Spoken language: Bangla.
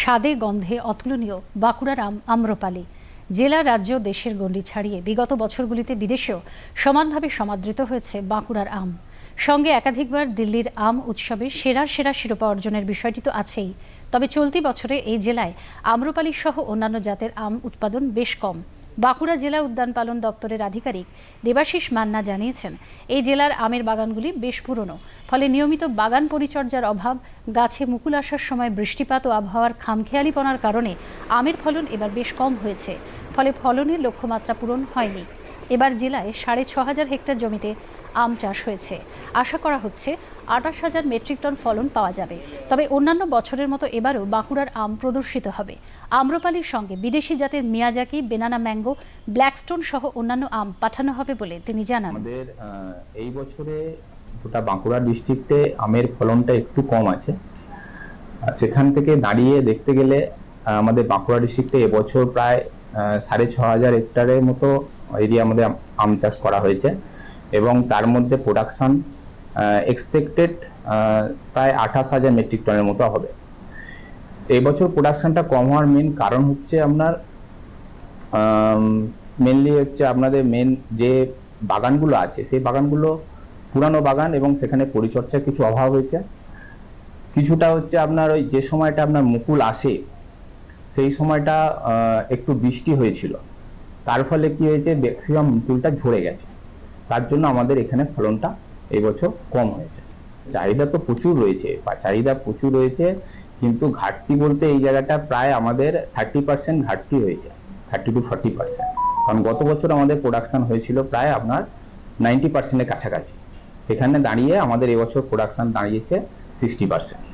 স্বাদে গন্ধে অতুলনীয় বাঁকুড়ার আম আম্রপালি। জেলা, রাজ্য, দেশের গণ্ডি ছাড়িয়ে বিগত বছরগুলিতে বিদেশেও সমানভাবে সমাদৃত হয়েছে বাঁকুড়ার আম। সঙ্গে একাধিকবার দিল্লির আম উৎসবে সেরা সেরা শিরোপা অর্জনের বিষয়টি তো আছেই। তবে চলতি বছরে এই জেলায় আম্রপালি সহ অন্যান্য জাতের আম উৎপাদন বেশ কম। বাঁকুড়া জেলা উদ্যান পালন দপ্তরের আধিকারিক দেবাশিস মান্না জানিয়েছেন, এই জেলার আমের বাগানগুলি বেশ পুরনো, ফলে নিয়মিত বাগান পরিচর্যার অভাব, গাছে মুকুল আসার সময় বৃষ্টিপাত ও আবহাওয়ার খামখেয়ালিপনার কারণে আমের ফলন এবার বেশ কম হয়েছে, ফলে ফলনের লক্ষ্যমাত্রা পূরণ হয়নি। এবার জেলায় সাড়ে ছ হাজার হেক্টর জমিতে আম চাষ হয়েছে। আশা করা হচ্ছে আঠাশ হাজার মেট্রিক টন ফলন পাওয়া যাবে। তবে অন্যান্য বছরের মতো এবারও বাঁকুড়ার আম প্রদর্শিত হবে। আম্রপালির সঙ্গে বিদেশি জাতের মিয়াজাকি, বেনানা ম্যাঙ্গো, ব্ল্যাকস্টোন সহ অন্যান্য আম পাঠানো হবে বলে তিনি জানান। আমাদের এই বছরে গোটা বাঁকুড়া ডিস্ট্রিক্টে আমের ফলনটা একটু কম আছে। সেখান থেকে দাঁড়িয়ে দেখতে গেলে আমাদের বাঁকুড়া ডিস্ট্রিক্টে এবছর প্রায় সাড়ে ছ হাজার হেক্টরের মতো এরিয়া আমাদের আম- চাষ করা হয়েছে। এবং তার মধ্যে প্রোডাকশন এক্সপেক্টেড প্রায় আঠাশ হাজার মেট্রিক টনের মতো হবে। এই বছর প্রোডাকশনটা কম হওয়ার মেন কারণ হচ্ছে আপনার মেনলি হচ্ছে আপনাদের মেন যে বাগানগুলো আছে, সেই বাগানগুলো পুরানো বাগান এবং সেখানে পরিচর্যার কিছু অভাব হয়েছে। কিছুটা হচ্ছে আপনার ওই যে সময়টা আপনার মুকুল আসে সেই সময়টা একটু বৃষ্টি হয়েছিল। তার ফলে কি হয়েছে? ম্যাক্সিমাম মুকুলটা ঝরে গেছে। তার জন্য আমাদের এখানে ফলনটা এবছর কম হয়েছে। চাহিদা তো প্রচুর রয়েছে। বা চাহিদা প্রচুর রয়েছে, কিন্তু ঘাটতি বলতে এই জায়গাটা প্রায় আমাদের থার্টি পার্সেন্ট ঘাটতি হয়েছে। থার্টি টু ফর্টি পার্সেন্ট কারণ গত বছর আমাদের প্রোডাকশন হয়েছিল প্রায় আপনার নাইনটি পার্সেন্টের কাছাকাছি। সেখানে দাঁড়িয়ে আমাদের এবছর প্রোডাকশন দাঁড়িয়েছে সিক্সটি পার্সেন্ট